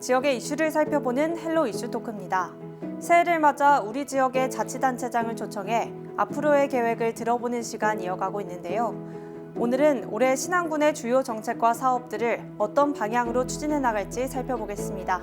지역의 이슈를 살펴보는 헬로 이슈 토크입니다. 새해를 맞아 우리 지역의 자치단체장을 초청해 앞으로의 계획을 들어보는 시간 이어가고 있는데요. 오늘은 올해 신안군의 주요 정책과 사업들을 어떤 방향으로 추진해 나갈지 살펴보겠습니다.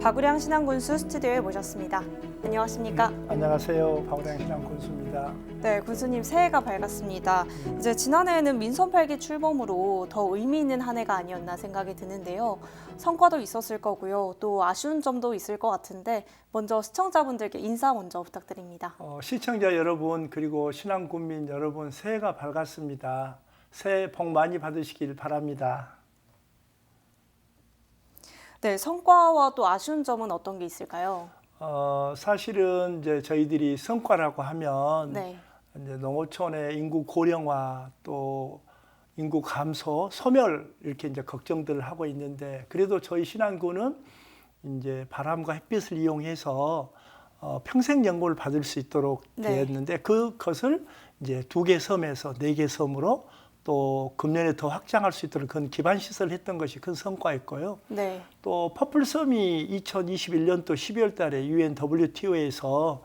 박우량 신안군수 스튜디오에 모셨습니다. 안녕하십니까? 안녕하세요. 박우량 신앙 군수입니다. 네, 군수님 새해가 밝았습니다. 이제 지난해에는 민선 8기 출범으로 더 의미 있는 한 해가 아니었나 생각이 드는데요. 성과도 있었을 거고요. 또 아쉬운 점도 있을 것 같은데 먼저 시청자분들께 인사 먼저 부탁드립니다. 어, 시청자 여러분 그리고 신앙 국민 여러분 새해가 밝았습니다. 새해 복 많이 받으시길 바랍니다. 네, 성과와 또 아쉬운 점은 어떤 게 있을까요? 어, 사실은 이제 저희들이 성과라고 하면 네. 이제 농어촌의 인구 고령화 또 인구 감소, 소멸 이렇게 이제 걱정들을 하고 있는데 그래도 저희 신안군은 이제 바람과 햇빛을 이용해서 어, 평생 연구를 받을 수 있도록 네. 되었는데 그것을 이제 두 개 섬에서 네 개 섬으로 또 금년에 더 확장할 수 있도록 그런 기반 시설을 했던 것이 큰 성과였고요. 네. 또 퍼플섬이 2021년도 12월 달에 UN WTO에서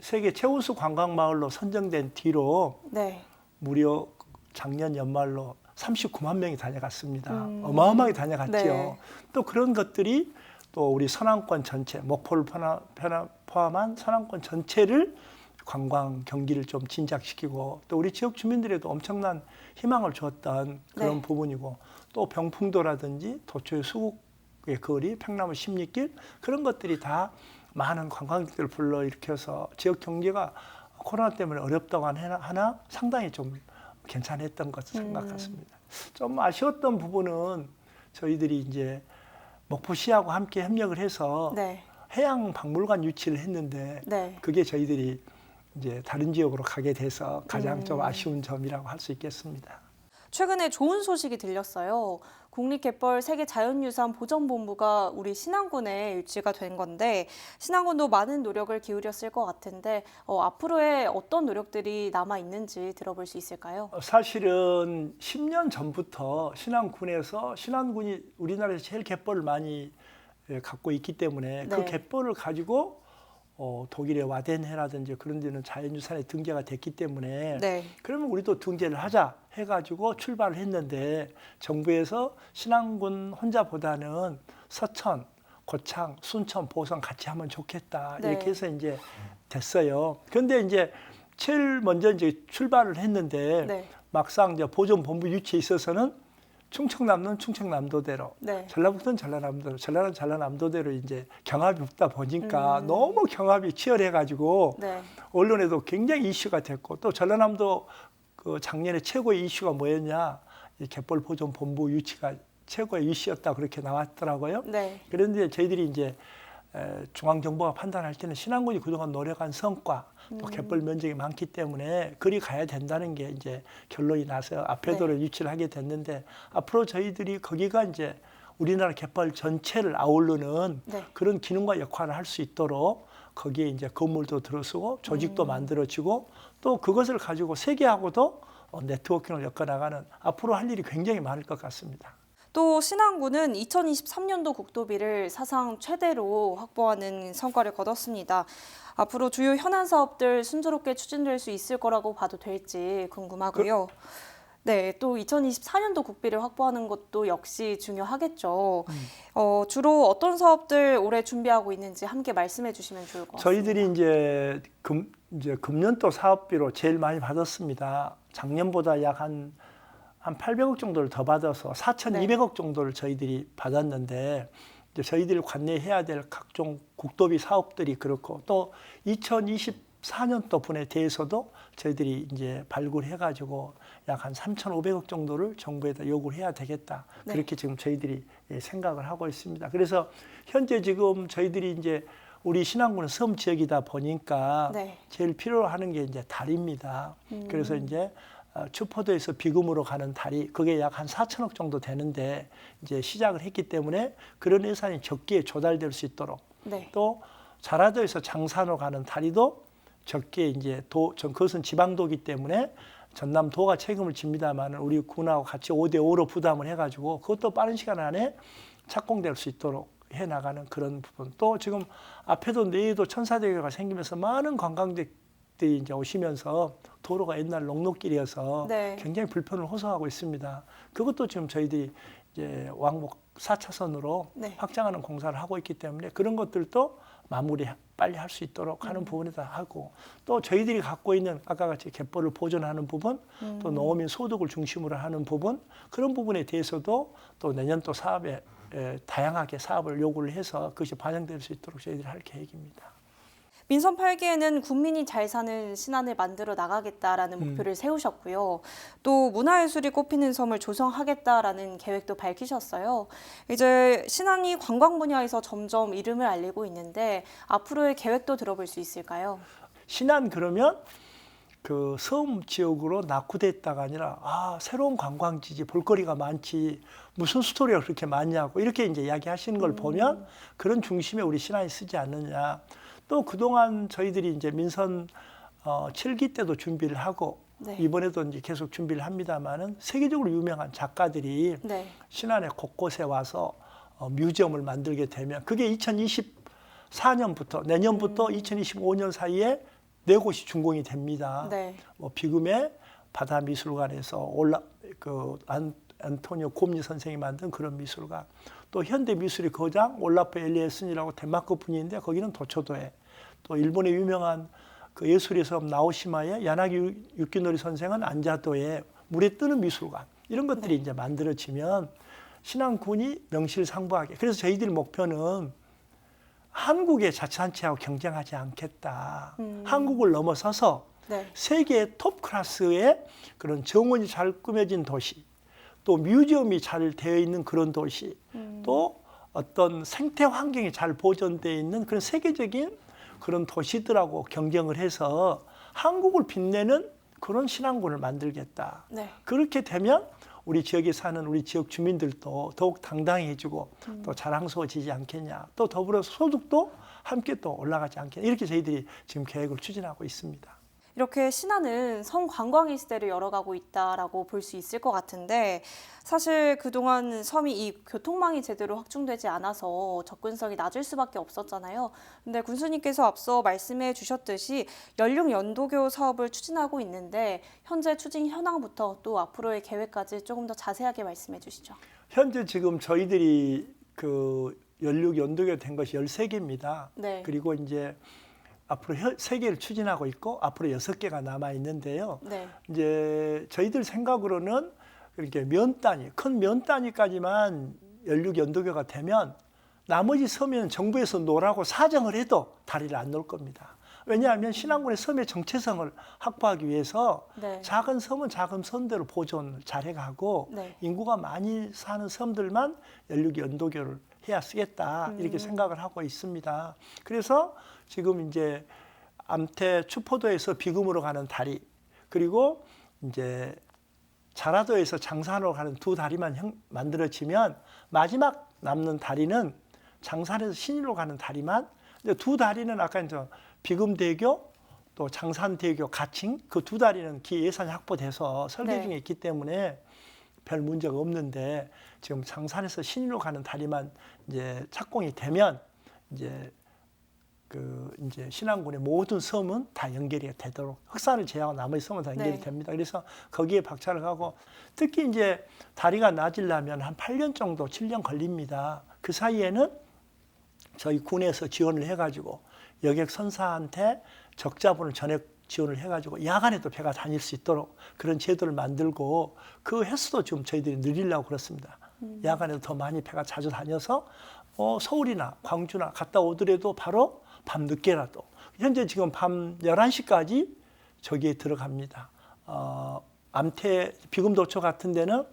세계 최우수 관광 마을로 선정된 뒤로 네. 무려 작년 연말로 39만 명이 다녀갔습니다. 음. 어마어마하게 다녀갔죠. 네. 또 그런 것들이 또 우리 서남권 전체, 목포를 포함- 포함- 포함한 서남권 전체를 관광 경기를 좀 진작시키고 또 우리 지역 주민들에도 엄청난 희망을 주었던 그런 네. 부분이고 또 병풍도라든지 도초의 수국의 거리, 평나무 십리길 그런 것들이 다 많은 관광객들을 불러일으켜서 지역 경제가 코로나 때문에 어렵다고 하나, 하나 상당히 좀 괜찮았던 것을 음. 생각했습니다. 좀 아쉬웠던 부분은 저희들이 이제 목포시하고 함께 협력을 해서 네. 해양 박물관 유치를 했는데 네. 그게 저희들이 이제 다른 지역으로 가게 돼서 가장 좀 음. 아쉬운 점이라고 할 수 있겠습니다. 최근에 좋은 소식이 들렸어요. 국립갯벌 세계자연유산 보전본부가 우리 신안군에 유치가 된 건데 신안군도 많은 노력을 기울였을 것 같은데 어, 앞으로의 어떤 노력들이 남아 있는지 들어볼 수 있을까요? 어, 사실은 10년 전부터 신안군에서 신안군이 우리나라에서 제일 갯벌을 많이 예, 갖고 있기 때문에 그 네. 갯벌을 가지고 어, 독일의 와덴해라든지 그런 데는 자연유산에 등재가 됐기 때문에 네. 그러면 우리도 등재를 하자 해가지고 출발을 했는데 정부에서 신안군 혼자보다는 서천, 고창, 순천, 보성 같이 하면 좋겠다 네. 이렇게 해서 이제 됐어요. 그런데 이제 제일 먼저 이제 출발을 했는데 네. 막상 이제 보존본부 유치에 있어서는 충청남도는 충청남도대로 네. 전라북도는 전라남도대로 전라는 전라남도대로 이제 경합이 없다 보니까 음. 너무 경합이 치열해가지고 네. 언론에도 굉장히 이슈가 됐고 또 전라남도 그 작년에 최고의 이슈가 뭐였냐 이 갯벌 보존 본부 유치가 최고의 이슈였다 그렇게 나왔더라고요. 네. 그런데 저희들이 이제 에, 중앙정부가 판단할 때는 신안군이 그동안 노력한 성과 또 음. 갯벌 면적이 많기 때문에 그리 가야 된다는 게 이제 결론이 나서 네. 앞에도를 유치를 하게 됐는데 앞으로 저희들이 거기가 이제 우리나라 갯벌 전체를 아우르는 네. 그런 기능과 역할을 할 수 있도록 거기에 이제 건물도 들어서고 조직도 음. 만들어지고 또 그것을 가지고 세계하고도 어, 네트워킹을 엮어나가는 앞으로 할 일이 굉장히 많을 것 같습니다. 또 신안군은 2023년도 국도비를 사상 최대로 확보하는 성과를 거뒀습니다. 앞으로 주요 현안 사업들 순조롭게 추진될 수 있을 거라고 봐도 될지 궁금하고요. 네, 또 2024년도 국비를 확보하는 것도 역시 중요하겠죠. 어, 주로 어떤 사업들 올해 준비하고 있는지 함께 말씀해 주시면 좋을 것 같습니다. 저희들이 이제 금 이제 금년도 사업비로 제일 많이 받았습니다. 작년보다 약 한 한 800억 정도를 더 받아서 4,200억 정도를 저희들이 받았는데 이제 저희들이 관내해야 될 각종 국도비 사업들이 그렇고 또 2024년도 분에 대해서도 저희들이 이제 발굴해 가지고 약 한 3,500억 정도를 정부에다 요구를 해야 되겠다. 네. 그렇게 지금 저희들이 예, 생각을 하고 있습니다. 그래서 현재 지금 저희들이 이제 우리 신안군은 섬 지역이다 보니까 네. 제일 필요로 하는 게 이제 다리입니다. 음. 그래서 이제 어, 추포도에서 비금으로 가는 다리 그게 약 한 4천억 정도 되는데 이제 시작을 했기 때문에 그런 예산이 적기에 조달될 수 있도록 네. 또 자라도에서 장산으로 가는 다리도 적게 이제 도, 전 그것은 지방도기 때문에 전남도가 책임을 집니다만 우리 군하고 같이 5대 5로 부담을 해가지고 그것도 빠른 시간 안에 착공될 수 있도록 해 나가는 그런 부분. 또 지금 앞에도 내에도 천사대교가 생기면서 많은 관광객 들이 이제 오시면서 도로가 옛날 녹록길이어서 네. 굉장히 불편을 호소하고 있습니다. 그것도 지금 저희들이 이제 왕복 4차선으로 네. 확장하는 공사를 하고 있기 때문에 그런 것들도 마무리 빨리 할 수 있도록 하는 부분에다 하고 또 저희들이 갖고 있는 아까 같이 갯벌을 보존하는 부분 또 농어민 소득을 중심으로 하는 부분 그런 부분에 대해서도 또 내년 또 사업에 에, 다양하게 사업을 요구를 해서 그것이 반영될 수 있도록 저희들이 할 계획입니다. 민선 8기에는 국민이 잘 사는 신안을 만들어 나가겠다라는 음. 목표를 세우셨고요. 또 문화예술이 꼽히는 섬을 조성하겠다라는 계획도 밝히셨어요. 이제 신안이 관광 분야에서 점점 이름을 알리고 있는데 앞으로의 계획도 들어볼 수 있을까요? 신안 그러면 그 섬 지역으로 낙후됐다가 아니라 아 새로운 관광지지 볼거리가 많지 무슨 스토리가 그렇게 많냐고 이렇게 이제 이야기하시는 걸 보면 그런 중심에 우리 신안이 쓰지 않느냐 또 그동안 저희들이 이제 민선 어, 7기 때도 준비를 하고 네. 이번에도 이제 계속 준비를 합니다만은 세계적으로 유명한 작가들이 네. 신안의 곳곳에 와서 어, 뮤지엄을 만들게 되면 그게 2024년부터 내년부터 2025년 사이에 네 곳이 준공이 됩니다. 네. 뭐 비금의 바다 미술관에서 올라 그 안, 안토니오 곰니 선생이 만든 그런 미술관 또 현대 미술의 거장 올라프 엘리에슨이라고 덴마크 분인데 거기는 도초도에. 또 일본의 유명한 그 예술의 섬 나오시마의 야나기 유- 유키노리 선생은 안자도에 물에 뜨는 미술관. 이런 것들이 이제 만들어지면 신안군이 명실상부하게. 그래서 저희들 목표는 한국의 자치단체하고 경쟁하지 않겠다. 한국을 넘어서서 네. 세계 톱 클래스의 그런 정원이 잘 꾸며진 도시, 또 뮤지엄이 잘 되어 있는 그런 도시, 또 어떤 생태 환경이 잘 보존되어 있는 그런 세계적인 그런 도시들하고 경쟁을 해서 한국을 빛내는 그런 신앙군을 만들겠다. 네. 그렇게 되면 우리 지역에 사는 우리 지역 주민들도 더욱 당당해지고 또 자랑스러워지지 않겠냐. 또 더불어서 소득도 함께 또 올라가지 않겠냐. 이렇게 저희들이 지금 계획을 추진하고 있습니다. 이렇게 신안은 성 관광의 시대를 열어가고 있다라고 볼 수 있을 것 같은데 사실 그동안 섬이 이 교통망이 제대로 확충되지 않아서 접근성이 낮을 수밖에 없었잖아요. 근데 군수님께서 앞서 말씀해 주셨듯이 연륙 연도교 사업을 추진하고 있는데 현재 추진 현황부터 또 앞으로의 계획까지 조금 더 자세하게 말씀해 주시죠. 현재 지금 저희들이 그 연륙 연도가 된 것이 13개입니다. 네. 그리고 이제 앞으로 혀- 세 개를 추진하고 있고 앞으로 여섯 개가 남아 있는데요. 네. 이제 저희들 생각으로는 이렇게 면 단위, 큰 면 단위까지만 연륙 연도교가 되면 나머지 섬에는 정부에서 노라고 사정을 해도 다리를 안 놓을 겁니다. 왜냐하면 신안군의 섬의 정체성을 확보하기 위해서 네. 작은 섬은 작은 섬대로 보존을 잘 해가고 네. 인구가 많이 사는 섬들만 연륙 연도교를 해야 쓰겠다 이렇게 생각을 하고 있습니다. 그래서 지금 이제 암태 추포도에서 비금으로 가는 다리 그리고 이제 자라도에서 장산으로 가는 두 다리만 형- 만들어지면 마지막 남는 다리는 장산에서 신의로 가는 다리만 근데 두 다리는 아까 이제 비금대교 또 장산대교 가칭 그 두 다리는 기 예산이 확보돼서 설계 네. 중에 있기 때문에 별 문제가 없는데 지금 장산에서 신의로 가는 다리만 이제 착공이 되면 이제 그 이제 신안군의 모든 섬은 다 연결이 되도록 흑산을 제외하고 나머지 섬은 다 연결이 네. 됩니다. 그래서 거기에 박차를 하고 특히 이제 다리가 낮으려면 한 8년 정도, 7년 걸립니다. 그 사이에는 저희 군에서 지원을 해가지고 여객 선사한테 적자분을 전액 지원을 해가지고 야간에도 배가 다닐 수 있도록 그런 제도를 만들고 그 횟수도 지금 저희들이 늘리려고 그렇습니다. 야간에도 더 많이 배가 자주 다녀서 어, 서울이나 광주나 갔다 오더라도 바로 밤 늦게라도 현재 지금 밤 11시까지 저기에 들어갑니다. 어, 암태 비금도초 같은 데는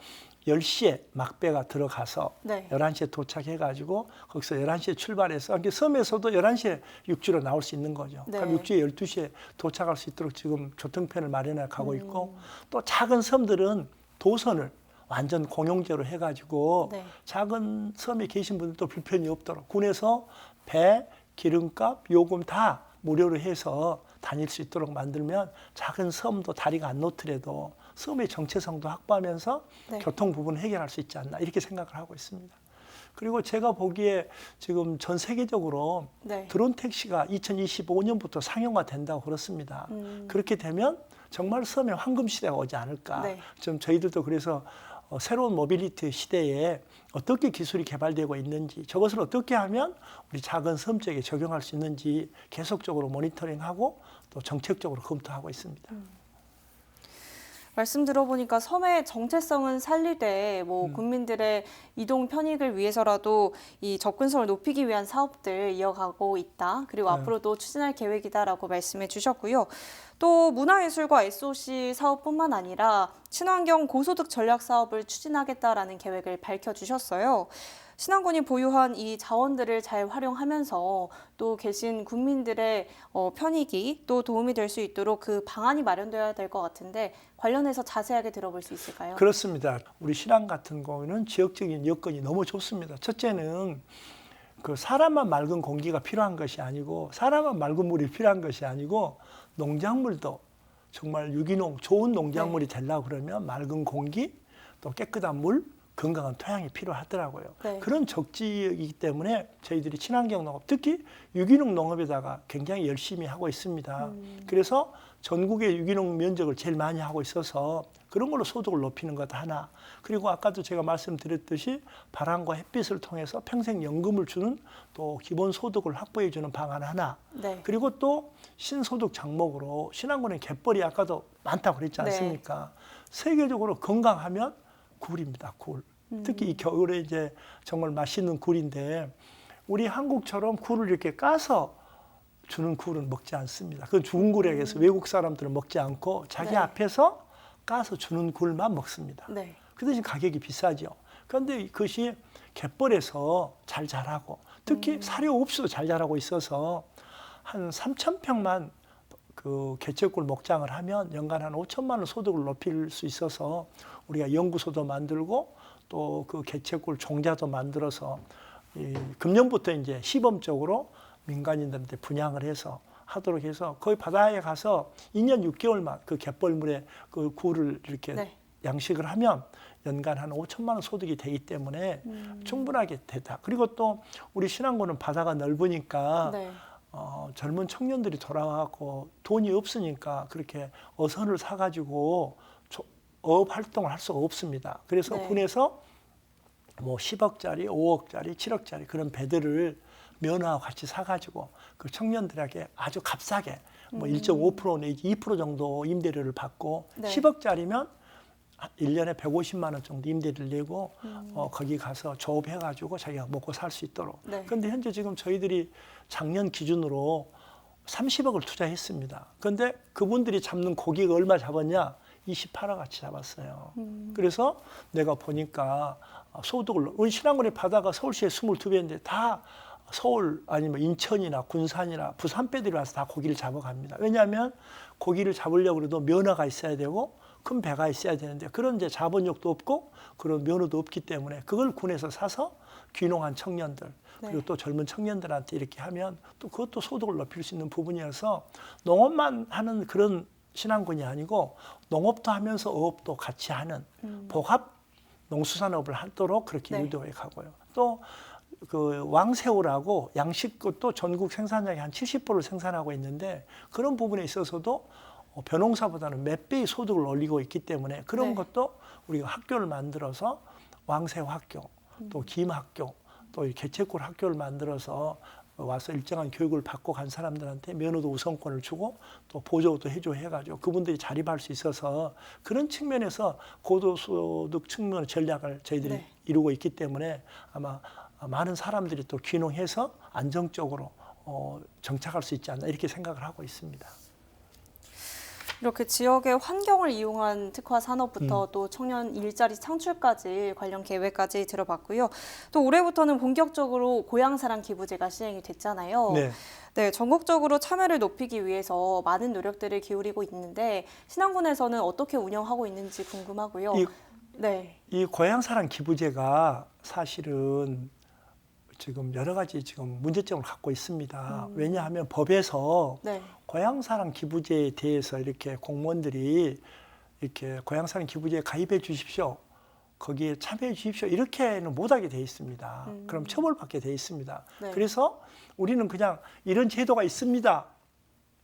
10시에 막배가 들어가서 네. 11시에 도착해 가지고 거기서 11시에 출발해서 이렇게 섬에서도 11시에 육지로 나올 수 있는 거죠. 네. 그럼 육지에 12시에 도착할 수 있도록 지금 교통편을 마련해 음. 가고 있고 또 작은 섬들은 도선을 완전 공용제로 해 가지고 네. 작은 섬에 계신 분들도 불편이 없도록 군에서 배, 기름값, 요금 다 무료로 해서 다닐 수 있도록 만들면 작은 섬도 다리가 안 놓더라도 섬의 정체성도 확보하면서 네. 교통 부분 을 해결할 수 있지 않나 이렇게 생각을 하고 있습니다. 그리고 제가 보기에 지금 전 세계적으로 네. 드론 택시가 2025년부터 상용화 된다고 그렇습니다. 음. 그렇게 되면 정말 섬의 황금 시대가 오지 않을까. 네. 좀 저희들도 그래서 어, 새로운 모빌리티 시대에 어떻게 기술이 개발되고 있는지 저것을 어떻게 하면 우리 작은 섬 쪽에 적용할 수 있는지 계속적으로 모니터링하고 또 정책적으로 검토하고 있습니다. 말씀 들어보니까 섬의 정체성은 살리되 뭐 음. 국민들의 이동 편익을 위해서라도 이 접근성을 높이기 위한 사업들 이어가고 있다. 그리고 네. 앞으로도 추진할 계획이다라고 말씀해 주셨고요. 또 문화예술과 SOC 사업뿐만 아니라 친환경 고소득 전략 사업을 추진하겠다라는 계획을 밝혀 주셨어요. 신안군이 보유한 이 자원들을 잘 활용하면서 또 계신 국민들의 어, 편익이 또 도움이 될 수 있도록 그 방안이 마련되어야 될 것 같은데 관련해서 자세하게 들어볼 수 있을까요? 그렇습니다. 우리 신안 같은 경우는 지역적인 여건이 너무 좋습니다. 첫째는 그 사람만 맑은 공기가 필요한 것이 아니고 사람만 맑은 물이 필요한 것이 아니고 농작물도 정말 유기농 좋은 농작물이 되려고 그러면 맑은 공기 또 깨끗한 물 건강한 토양이 필요하더라고요. 네. 그런 적지이기 때문에 저희들이 친환경 농업 특히 유기농 농업에다가 굉장히 열심히 하고 있습니다. 음. 그래서 전국의 유기농 면적을 제일 많이 하고 있어서 그런 걸로 소득을 높이는 것 하나. 그리고 아까도 제가 말씀드렸듯이 바람과 햇빛을 통해서 평생 연금을 주는 또 기본 소득을 확보해 주는 방안 하나. 네. 그리고 또 신소득 장목으로 신안군의 갯벌이 아까도 많다고 그랬지 네. 않습니까? 세계적으로 건강하면 굴입니다. 굴. 음. 특히 이 겨울에 이제 정말 맛있는 굴인데 우리 한국처럼 굴을 이렇게 까서 주는 굴은 먹지 않습니다. 그 죽은 굴에 의해서 외국 사람들은 먹지 않고 자기 음. 네. 앞에서 까서 주는 굴만 먹습니다. 네. 그 대신 가격이 비싸죠. 그런데 그것이 갯벌에서 잘 자라고 특히 음. 사료 없이도 잘 자라고 있어서 한 3천 평만 그 개체굴 목장을 하면 연간 한 5천만 원 소득을 높일 수 있어서 우리가 연구소도 만들고 또 그 개체굴 종자도 만들어서 이 금년부터 이제 시범적으로 민간인들한테 분양을 해서 하도록 해서 거기 바다에 가서 2년 6개월만 그 갯벌물에 그 굴을 이렇게 네. 양식을 하면 연간 한 5천만 원 소득이 되기 때문에 음. 충분하게 되다. 그리고 또 우리 신안군은 바다가 넓으니까 네. 어, 젊은 청년들이 돌아와고 돈이 없으니까 그렇게 어선을 사가지고 조- 어업 활동을 할 수가 없습니다. 그래서 네. 군에서 뭐 10억짜리, 5억짜리, 7억짜리 그런 배들을 면허와 같이 사가지고 그 청년들에게 아주 값싸게 뭐 음. 1.5% 내지 2% 정도 임대료를 받고 네. 10억짜리면 1년에 150만 원 정도 임대를 내고 음. 어, 거기 가서 조업해가지고 자기가 먹고 살 수 있도록. 네. 그런데 현재 지금 저희들이 작년 기준으로 30억을 투자했습니다. 그런데 그분들이 잡는 고기가 얼마 잡았냐? 28억 같이 잡았어요. 음. 그래서 내가 보니까 소득을 우리 신안군의 바다가 서울시에 22배인데 다 서울 아니면 인천이나 군산이나 부산 배들이 와서 다 고기를 잡아갑니다. 왜냐하면 고기를 잡으려고 해도 면허가 있어야 되고 큰 배가 있어야 되는데 그런 이제 자본력도 없고 그런 면허도 없기 때문에 그걸 군에서 사서 귀농한 청년들 그리고 네. 또 젊은 청년들한테 이렇게 하면 또 그것도 소득을 높일 수 있는 부분이어서 농업만 하는 그런 신안군이 아니고 농업도 하면서 어업도 같이 하는 음. 복합 농수산업을 하도록 그렇게 네. 유도해 가고요. 또 그 왕새우라고 양식도 전국 생산량의 한 70%를 생산하고 있는데 그런 부분에 있어서도 어, 벼농사보다는 몇 배의 소득을 올리고 있기 때문에 그런 네. 것도 우리가 학교를 만들어서 왕새우 학교, 음. 또 김학교, 또이 개체굴 학교를 만들어서 와서 일정한 교육을 받고 간 사람들한테 면허도 우선권을 주고 또 보조도 해줘 해가지고 그분들이 자립할 수 있어서 그런 측면에서 고도소득 측면 전략을 저희들이 네. 이루고 있기 때문에 아마 많은 사람들이 또 귀농해서 안정적으로 어, 정착할 수 있지 않나 이렇게 생각을 하고 있습니다. 이렇게 지역의 환경을 이용한 특화 산업부터 음. 또 청년 일자리 창출까지 관련 계획까지 들어봤고요. 또 올해부터는 본격적으로 고향사랑 기부제가 시행이 됐잖아요. 네. 네, 전국적으로 참여를 높이기 위해서 많은 노력들을 기울이고 있는데 신안군에서는 어떻게 운영하고 있는지 궁금하고요. 이, 네, 이 고향사랑 기부제가 사실은 지금 여러 가지 지금 문제점을 갖고 있습니다. 음. 왜냐하면 법에서 네, 고향사랑 기부제에 대해서 이렇게 공무원들이 이렇게 고향사랑 기부제에 가입해 주십시오. 거기에 참여해 주십시오. 이렇게는 못하게 돼 있습니다. 음. 그럼 처벌받게 돼 있습니다. 네. 그래서 우리는 그냥 이런 제도가 있습니다.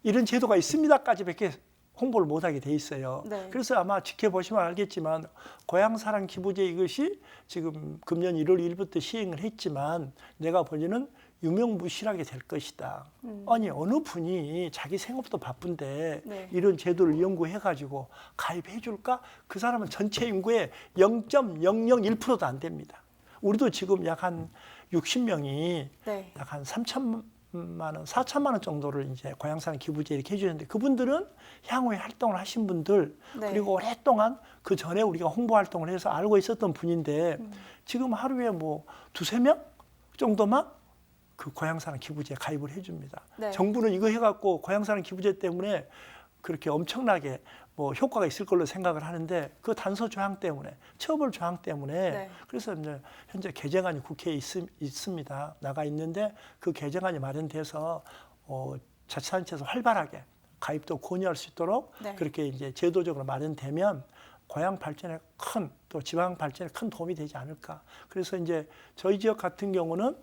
이런 제도가 있습니다까지 밖에 홍보를 못하게 돼 있어요. 네. 그래서 아마 지켜보시면 알겠지만 고향사랑 기부제 이것이 지금 금년 1월 1일부터 시행을 했지만 내가 보기에는 유명무실하게 될 것이다. 음. 아니 어느 분이 자기 생업도 바쁜데 네. 이런 제도를 연구해가지고 가입해 줄까? 그 사람은 전체 인구의 0.001%도 안 됩니다. 우리도 지금 약 한 60명이 네. 약한 3천 만 원, 4천만 원 정도를 이제 고향사랑 기부제 이렇게 해주는데 그분들은 향후에 활동을 하신 분들 네. 그리고 오랫동안 그 전에 우리가 홍보 활동을 해서 알고 있었던 분인데 음. 지금 하루에 뭐 두세 명 정도만 그 고향사랑 기부제에 가입을 해줍니다. 네. 정부는 이거 해갖고 고향사랑 기부제 때문에 그렇게 엄청나게 뭐 효과가 있을 걸로 생각을 하는데 그 단서 조항 때문에 처벌 조항 때문에 네. 그래서 이제 현재 개정안이 국회에 있, 있습니다. 나가 있는데 그 개정안이 마련돼서 어, 자치단체에서 활발하게 가입도 권유할 수 있도록 네. 그렇게 이제 제도적으로 마련되면 고향 발전에 큰 또 지방 발전에 큰 도움이 되지 않을까. 그래서 이제 저희 지역 같은 경우는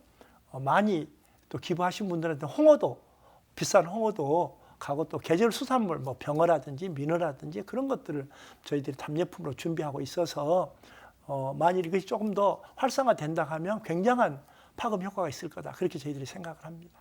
어, 많이 또 기부하신 분들한테 홍어도 비싼 홍어도 가고 또 계절 수산물 뭐 병어라든지 민어라든지 그런 것들을 저희들이 답례품으로 준비하고 있어서 어, 만일 이것이 조금 더 활성화된다 하면 굉장한 파급 효과가 있을 거다 그렇게 저희들이 생각을 합니다.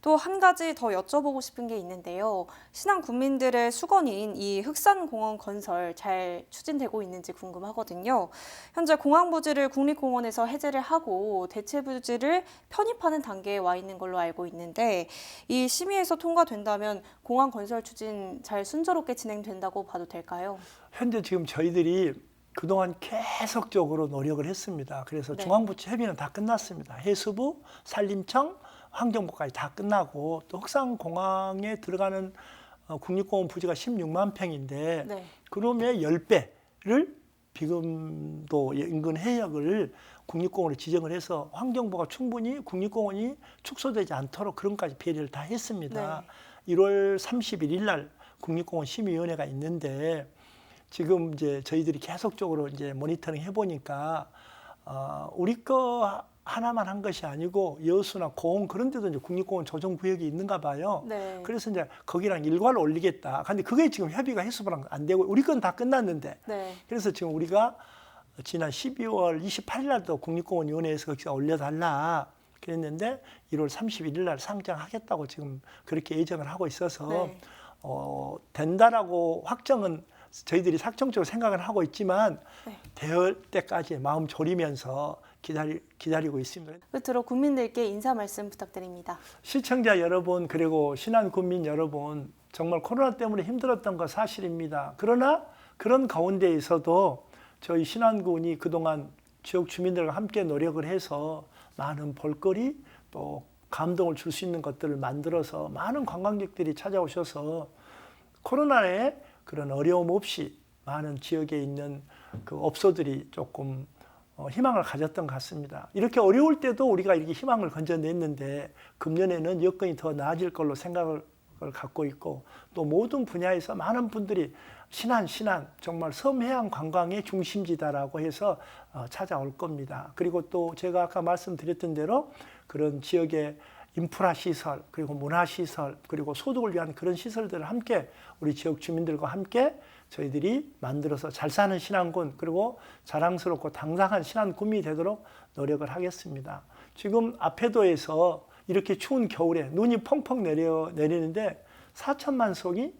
또 한 가지 더 여쭤보고 싶은 게 있는데요. 신안 국민들의 수건인 이 흑산공원 건설 잘 추진되고 있는지 궁금하거든요. 현재 공항 부지를 국립공원에서 해제를 하고 대체 부지를 편입하는 단계에 와 있는 걸로 알고 있는데 이 심의에서 통과된다면 공항 건설 추진 잘 순조롭게 진행된다고 봐도 될까요? 현재 지금 저희들이 그동안 계속적으로 노력을 했습니다. 그래서 네. 중앙부처 협의는 다 끝났습니다. 해수부, 산림청, 환경부까지 다 끝나고 또 흑산공항에 들어가는 어, 국립공원 부지가 16만 평인데 네. 그놈의 10배를 비금도 인근 해역을 국립공원으로 지정을 해서 환경부가 충분히 국립공원이 축소되지 않도록 그런까지 배려를 다 했습니다. 1월 31일 날 국립공원 심의위원회가 있는데 지금 이제 저희들이 계속적으로 이제 모니터링 해보니까 어, 우리 거 하나만 한 것이 아니고 여수나 고흥 그런 데도 이제 국립공원 조정 구역이 있는가 봐요. 네. 그래서 이제 거기랑 일괄 올리겠다. 근데 그게 지금 협의가 해수부랑 안 되고 우리 건 다 끝났는데 네. 그래서 지금 우리가 지난 12월 28일 날도 국립공원 위원회에서 거기서 올려달라 그랬는데 1월 31일 날 상장하겠다고 지금 그렇게 예정을 하고 있어서 네. 어, 된다라고 확정은 저희들이 sak정적으로 생각을 하고 있지만 네. 될 때까지 마음 졸이면서 기다리, 기다리고 있습니다. 끝으로 국민들께 인사 말씀 부탁드립니다. 시청자 여러분 그리고 신안 국민 여러분 정말 코로나 때문에 힘들었던 거 사실입니다. 그러나 그런 가운데에서도 저희 신안군이 그동안 지역 주민들과 함께 노력을 해서 많은 볼거리 또 감동을 줄 수 있는 것들을 만들어서 많은 관광객들이 찾아오셔서 코로나에 그런 어려움 없이 많은 지역에 있는 그 업소들이 조금 어, 희망을 가졌던 것 같습니다. 이렇게 어려울 때도 우리가 이렇게 희망을 건져냈는데 금년에는 여건이 더 나아질 걸로 생각을 갖고 있고 또 모든 분야에서 많은 분들이 신안 신안 정말 섬해안 관광의 중심지다라고 해서 어, 찾아올 겁니다. 그리고 또 제가 아까 말씀드렸던 대로 그런 지역의 인프라 시설 그리고 문화 시설 그리고 소득을 위한 그런 시설들을 함께 우리 지역 주민들과 함께 저희들이 만들어서 잘 사는 신안군 그리고 자랑스럽고 당당한 신안군이 되도록 노력을 하겠습니다. 지금 앞에도에서 이렇게 추운 겨울에 눈이 펑펑 내려 내리는데 4천만 속이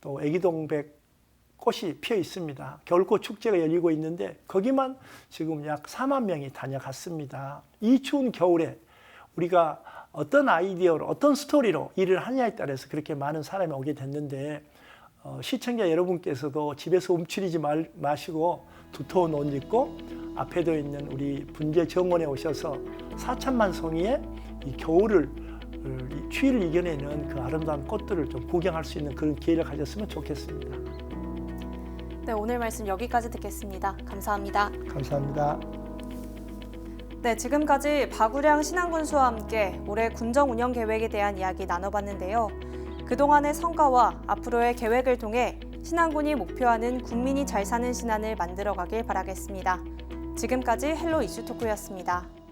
또 애기동백 꽃이 피어 있습니다. 겨울꽃 축제가 열리고 있는데 거기만 지금 약 4만 명이 다녀갔습니다. 이 추운 겨울에 우리가 어떤 아이디어로 어떤 스토리로 일을 하냐에 따라서 그렇게 많은 사람이 오게 됐는데 어, 시청자 여러분께서도 집에서 움츠리지 말, 마시고 두터운 옷 입고 앞에도 있는 우리 분재 정원에 오셔서 4천만 송이의 이 겨울을 어, 이 추위를 이겨내는 그 아름다운 꽃들을 좀 구경할 수 있는 그런 기회를 가졌으면 좋겠습니다. 네, 오늘 말씀 여기까지 듣겠습니다. 감사합니다. 감사합니다. 네, 지금까지 박우량 신안군수와 함께 올해 군정 운영 계획에 대한 이야기 나눠봤는데요. 그동안의 성과와 앞으로의 계획을 통해 신안군이 목표하는 국민이 잘 사는 신안을 만들어가길 바라겠습니다. 지금까지 헬로 이슈토크였습니다.